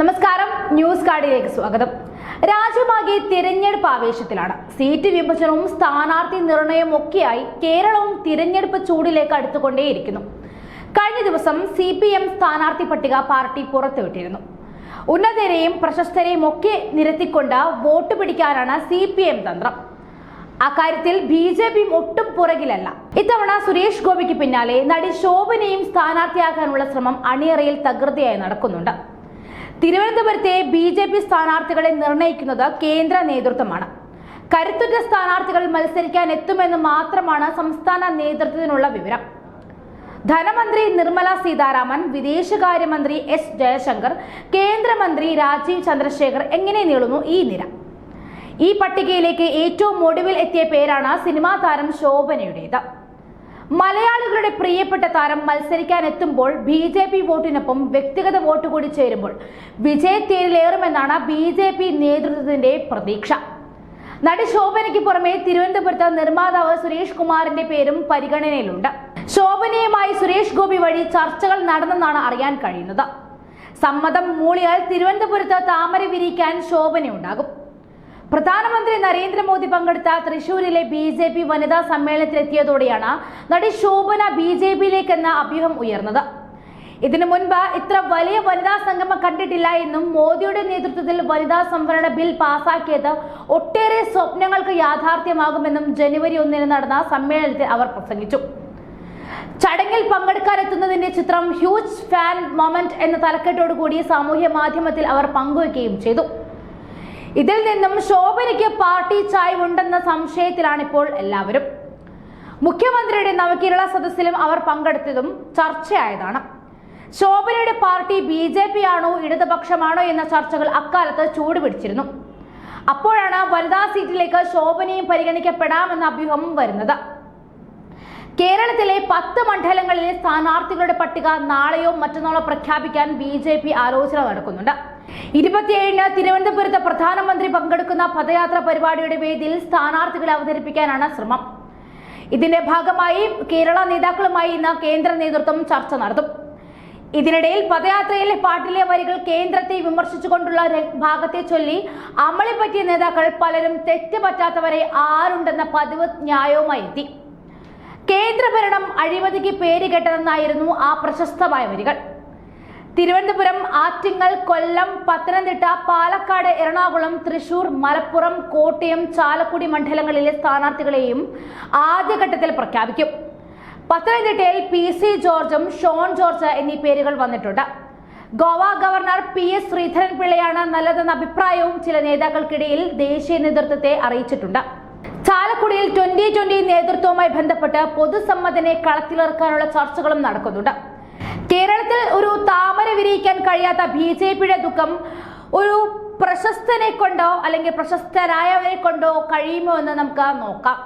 നമസ്കാരം. ന്യൂസ് കാർഡിലേക്ക് സ്വാഗതം. രാജ്യമാകെ തിരഞ്ഞെടുപ്പ് ആവേശത്തിലാണ്. സീറ്റ് വിഭജനവും സ്ഥാനാർത്ഥി നിർണയവും ഒക്കെയായി കേരളവും തിരഞ്ഞെടുപ്പ് ചൂടിലേക്ക് അടുത്തുകൊണ്ടേയിരിക്കുന്നു. കഴിഞ്ഞ ദിവസം സി പി എം സ്ഥാനാർത്ഥി പട്ടിക പാർട്ടി പുറത്തുവിട്ടിരുന്നു. ഉന്നതരെയും പ്രശസ്തരെയും ഒക്കെ നിരത്തിക്കൊണ്ട് വോട്ട് പിടിക്കാനാണ് സി പി എം തന്ത്രം. അക്കാര്യത്തിൽ ബി ജെ പിയും ഒട്ടും പുറകിലല്ല. ഇത്തവണ സുരേഷ് ഗോപിക്ക് പിന്നാലെ നടി ശോഭനയും സ്ഥാനാർത്ഥിയാക്കാനുള്ള ശ്രമം അണിയറയിൽ തകൃതിയായി നടക്കുന്നുണ്ട്. തിരുവനന്തപുരത്തെ ബി ജെ പി സ്ഥാനാർത്ഥികളെ നിർണയിക്കുന്നത് കേന്ദ്ര നേതൃത്വമാണ്. കരുത്തുറ്റ സ്ഥാനാർത്ഥികൾ മത്സരിക്കാൻ എത്തുമെന്ന് മാത്രമാണ് സംസ്ഥാന നേതൃത്വത്തിനുള്ള വിവരം. ധനമന്ത്രി നിർമ്മല സീതാരാമൻ വിദേശകാര്യമന്ത്രി എസ് ജയശങ്കർ കേന്ദ്രമന്ത്രി രാജീവ് ചന്ദ്രശേഖർ എങ്ങനെ നീളുന്നു ഈ നിര? ഈ പട്ടികയിലേക്ക് ഏറ്റവും ഒടുവിൽ എത്തിയ പേരാണ് സിനിമാ താരം ശോഭനയുടേത്. മലയാളികളുടെ പ്രിയപ്പെട്ട താരം മത്സരിക്കാൻ എത്തുമ്പോൾ ബി ജെ പി വോട്ടിനൊപ്പം വ്യക്തിഗത വോട്ട് കൂടി ചേരുമ്പോൾ വിജയത്തേരിലേറുമെന്നാണ് ബി ജെ പി നേതൃത്വത്തിന്റെ പ്രതീക്ഷ. നടി ശോഭനയ്ക്ക് പുറമെ തിരുവനന്തപുരത്ത് നിർമ്മാതാവ് സുരേഷ് കുമാറിന്റെ പേരും പരിഗണനയിലുണ്ട്. ശോഭനയുമായി സുരേഷ് ഗോപി വഴി ചർച്ചകൾ നടന്നെന്നാണ് അറിയാൻ കഴിയുന്നത്. സമ്മതം മൂളിയാൽ തിരുവനന്തപുരത്ത് താമര വിരിക്കാൻ ശോഭനയുണ്ടാകും. പ്രധാനമന്ത്രി നരേന്ദ്രമോദി പങ്കെടുത്ത തൃശൂരിലെ ബി ജെ പി വനിതാ സമ്മേളനത്തിലെത്തിയതോടെയാണ് നടി ശോഭന ബി ജെ പിയിലേക്കെന്ന അഭ്യൂഹം ഉയർന്നത്. ഇതിനു മുൻപ് ഇത്ര വലിയ വനിതാ സംഗമം കണ്ടിട്ടില്ല എന്നും മോദിയുടെ നേതൃത്വത്തിൽ വനിതാ സംവരണ ബിൽ പാസാക്കിയത് ഒട്ടേറെ സ്വപ്നങ്ങൾക്ക് യാഥാർത്ഥ്യമാകുമെന്നും ജനുവരി ഒന്നിന് നടന്ന സമ്മേളനത്തിൽ അവർ പ്രസംഗിച്ചു. ചടങ്ങിൽ പങ്കെടുക്കാനെത്തുന്നതിന്റെ ചിത്രം ഹ്യൂജ് ഫാൻ മൊമെന്റ് എന്ന തലക്കെട്ടോടുകൂടി സാമൂഹ്യ മാധ്യമത്തിൽ അവർ പങ്കുവയ്ക്കുകയും ചെയ്തു. ഇതിൽ നിന്നും ശോഭനയ്ക്ക് പാർട്ടി ചായ്വ് ഉണ്ടെന്ന സംശയത്തിലാണിപ്പോൾ എല്ലാവരും. മുഖ്യമന്ത്രിയുടെ നവകേരള സദസ്സിലും അവർ പങ്കെടുത്തതും ചർച്ചയായതാണ്. ശോഭനയുടെ പാർട്ടി ബി ജെ പി ആണോ ഇടതുപക്ഷമാണോ എന്ന ചർച്ചകൾ അക്കാലത്ത് ചൂടുപിടിച്ചിരുന്നു. അപ്പോഴാണ് വനിതാ സീറ്റിലേക്ക് ശോഭനയും പരിഗണിക്കപ്പെടാമെന്ന അഭ്യൂഹം വരുന്നത്. കേരളത്തിലെ പത്ത് മണ്ഡലങ്ങളിലെ സ്ഥാനാർത്ഥികളുടെ പട്ടിക നാളെയോ മറ്റന്നാളോ പ്രഖ്യാപിക്കാൻ ബി ജെ പി ആലോചന നടക്കുന്നുണ്ട്. ഇരുപത്തിയേഴിന് തിരുവനന്തപുരത്ത് പ്രധാനമന്ത്രി പങ്കെടുക്കുന്ന പദയാത്ര പരിപാടിയുടെ വേദിയിൽ സ്ഥാനാർത്ഥികളെ അവതരിപ്പിക്കാനാണ് ശ്രമം. ഇതിന്റെ ഭാഗമായി കേരള നേതാക്കളുമായി ഇന്ന് കേന്ദ്ര നേതൃത്വം ചർച്ച നടത്തും. ഇതിനിടയിൽ പദയാത്രയിലെ പാട്ടിലെ വരികൾ കേന്ദ്രത്തെ വിമർശിച്ചുകൊണ്ടുള്ള ഭാഗത്തെ ചൊല്ലി അമളി പറ്റിയ നേതാക്കൾ പലരും തെറ്റ് പറ്റാത്തവരെ ആരുണ്ടെന്ന പതിവ് ന്യായവുമായി എത്തി. കേന്ദ്രഭരണം അഴിമതിക്ക് പേരുകെട്ടതെന്നായിരുന്നു ആ പ്രശസ്തമായ വരികൾ. തിരുവനന്തപുരം ആറ്റിങ്ങൽ കൊല്ലം പത്തനംതിട്ട പാലക്കാട് എറണാകുളം തൃശൂർ മലപ്പുറം കോട്ടയം ചാലക്കുടി മണ്ഡലങ്ങളിലെ സ്ഥാനാർത്ഥികളെയും ആദ്യഘട്ടത്തിൽ പ്രഖ്യാപിക്കും. പത്തനംതിട്ടയിൽ പി സി ജോർജും ഷോൺ ജോർജ് എന്നീ പേരുകൾ വന്നിട്ടുണ്ട്. Goa governor P S Sreedharan പിള്ളയാണ് നല്ലതെന്ന അഭിപ്രായവും ചില നേതാക്കൾക്കിടയിൽ ദേശീയ നേതൃത്വത്തെ അറിയിച്ചിട്ടുണ്ട്. ചാലക്കുടിയിൽ ട്വന്റി ട്വന്റി നേതൃത്വവുമായി ബന്ധപ്പെട്ട് പൊതുസമ്മതനെ കളത്തിലിറക്കാനുള്ള ചർച്ചകളും നടക്കുന്നുണ്ട്. കേരളത്തിൽ ഒരു താമര വിരിയിക്കാൻ കഴിയാത്ത ബി ജെ പിയുടെ ദുഃഖം ഒരു പ്രശസ്തനെ കൊണ്ടോ അല്ലെങ്കിൽ പ്രശസ്തരായവരെ കൊണ്ടോ കഴിയുമോ എന്ന് നമുക്ക് നോക്കാം.